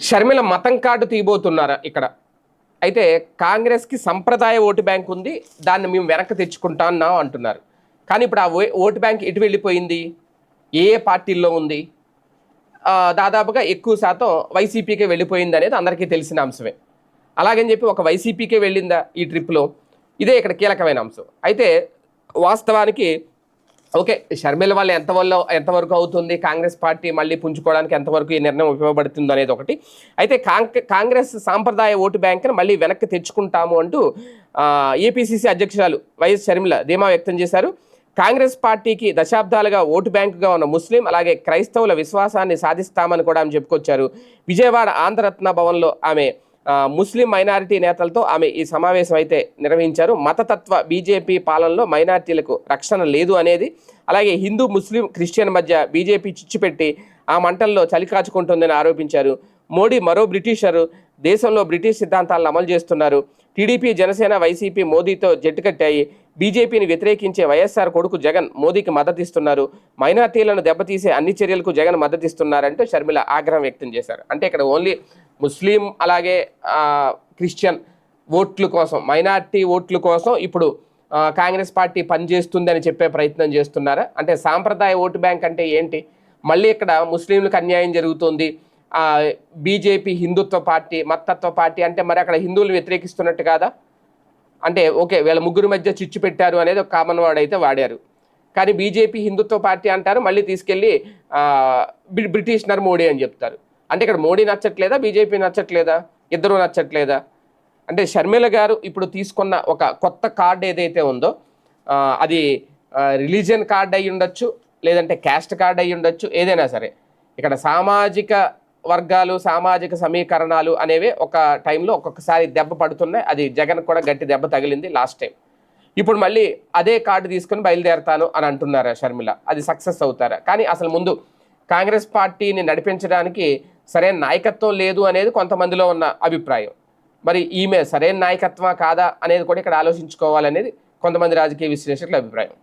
షర్మిల మతం కార్డు తీయబోతున్నారా ఇక్కడ? అయితే కాంగ్రెస్కి సంప్రదాయ ఓటు బ్యాంక్ ఉంది దాన్ని మేము వెనక్కి తెచ్చుకుంటాన్నాం అంటున్నారు. కానీ ఇప్పుడు ఆ ఓ- ఓటు బ్యాంక్ ఎటు వెళ్ళిపోయింది? ఏ పార్టీల్లో ఉంది? దాదాపుగా ఎక్కువ శాతం వైసీపీకే వెళ్ళిపోయింది అనేది అందరికీ తెలిసిన అంశమే. అలాగని చెప్పి ఒక వైసీపీకే వెళ్ళిందా ఈ ట్రిప్లో? ఇదే ఇక్కడ కీలకమైన అంశం. అయితే వాస్తవానికి ఓకే షర్మిల వల్ల ఎంతవల్ల ఎంతవరకు అవుతుంది? కాంగ్రెస్ పార్టీ మళ్ళీ పుంజుకోవడానికి ఎంతవరకు ఈ నిర్ణయం ఉపయోగపడుతుంది అనేది ఒకటి. అయితే కాంగ్ కాంగ్రెస్ సాంప్రదాయ ఓటు బ్యాంక్ని మళ్ళీ వెనక్కి తెచ్చుకుంటాము అంటూ ఏపీసీసీ అధ్యక్షురాలు వైఎస్ షర్మిల ధీమా వ్యక్తం చేశారు. కాంగ్రెస్ పార్టీకి దశాబ్దాలుగా ఓటు బ్యాంకుగా ఉన్న ముస్లిం అలాగే క్రైస్తవుల విశ్వాసాన్ని సాధిస్తామని కూడా ఆమె చెప్పుకొచ్చారు. విజయవాడ ఆంధ్రరత్న భవన్లో ఆమె ముస్లిం మైనారిటీ నేతలతో ఆమె ఈ సమావేశం అయితే నిర్వహించారు. మతతత్వ బీజేపీ పాలనలో మైనారిటీలకు రక్షణ లేదు అనేది అలాగే హిందూ ముస్లిం క్రిస్టియన్ మధ్య బీజేపీ చిచ్చుపెట్టి ఆ మంటల్లో చలికాచుకుంటుందని ఆరోపించారు. మోడీ మరో బ్రిటిషరు దేశంలో బ్రిటిష్ సిద్ధాంతాలను అమలు చేస్తున్నారు. టీడీపీ జనసేన వైసీపీ మోదీతో జట్టుకట్టాయి బీజేపీని వ్యతిరేకించే వైఎస్ఆర్ కొడుకు జగన్ మోదీకి మద్దతిస్తున్నారు మైనార్టీలను దెబ్బతీసే అన్ని చర్యలకు జగన్ మద్దతిస్తున్నారంటూ షర్మిల ఆగ్రహం వ్యక్తం చేశారు. అంటే ఇక్కడ ఓన్లీ ముస్లిం అలాగే క్రిస్టియన్ ఓట్ల కోసం మైనార్టీ ఓట్ల కోసం ఇప్పుడు కాంగ్రెస్ పార్టీ పనిచేస్తుందని చెప్పే ప్రయత్నం చేస్తున్నారా? అంటే సాంప్రదాయ ఓటు బ్యాంక్ అంటే ఏంటి? మళ్ళీ ఇక్కడ ముస్లింలకు అన్యాయం జరుగుతుంది. బీజేపీ హిందుత్వ పార్టీ మత్తత్వ పార్టీ అంటే మరి అక్కడ హిందువులు వ్యతిరేకిస్తున్నట్టు కాదా? అంటే ఓకే వీళ్ళ ముగ్గురు మధ్య చిచ్చు పెట్టారు అనేది ఒక కామన్ వర్డ్ అయితే వాడారు. కానీ బీజేపీ హిందుత్వ పార్టీ అంటారు మళ్ళీ తీసుకెళ్ళి ఆ, బ్రిటిషనర్ మోడీ అని చెప్తారు. అంటే ఇక్కడ మోడీ నచ్చట్లేదా బీజేపీ నచ్చట్లేదా ఇద్దరు నచ్చట్లేదా? అంటే షర్మిల గారు ఇప్పుడు తీసుకున్న ఒక కొత్త కార్డ్ ఏదైతే ఉందో అది రిలీజియన్ కార్డ్ అయి ఉండొచ్చు లేదంటే క్యాస్ట్ కార్డ్ అయి ఉండొచ్చు ఏదైనా సరే. ఇక్కడ సామాజిక వర్గాలు సామాజిక సమీకరణాలు అనేవి ఒక టైంలో ఒక్కొక్కసారి దెబ్బ పడుతున్నాయి. అది జగన్ కూడా గట్టి దెబ్బ తగిలింది లాస్ట్ టైం. ఇప్పుడు మళ్ళీ అదే కార్డు తీసుకుని బయలుదేరతాను అని అంటున్నారా షర్మిల? అది సక్సెస్ అవుతారా? కానీ అసలు ముందు కాంగ్రెస్ పార్టీని నడిపించడానికి సరైన నాయకత్వం లేదు అనేది కొంతమందిలో ఉన్న అభిప్రాయం. మరి ఈమె సరైన నాయకత్వం కాదా అనేది కూడా ఇక్కడ ఆలోచించుకోవాలనేది కొంతమంది రాజకీయ విశ్లేషకుల అభిప్రాయం.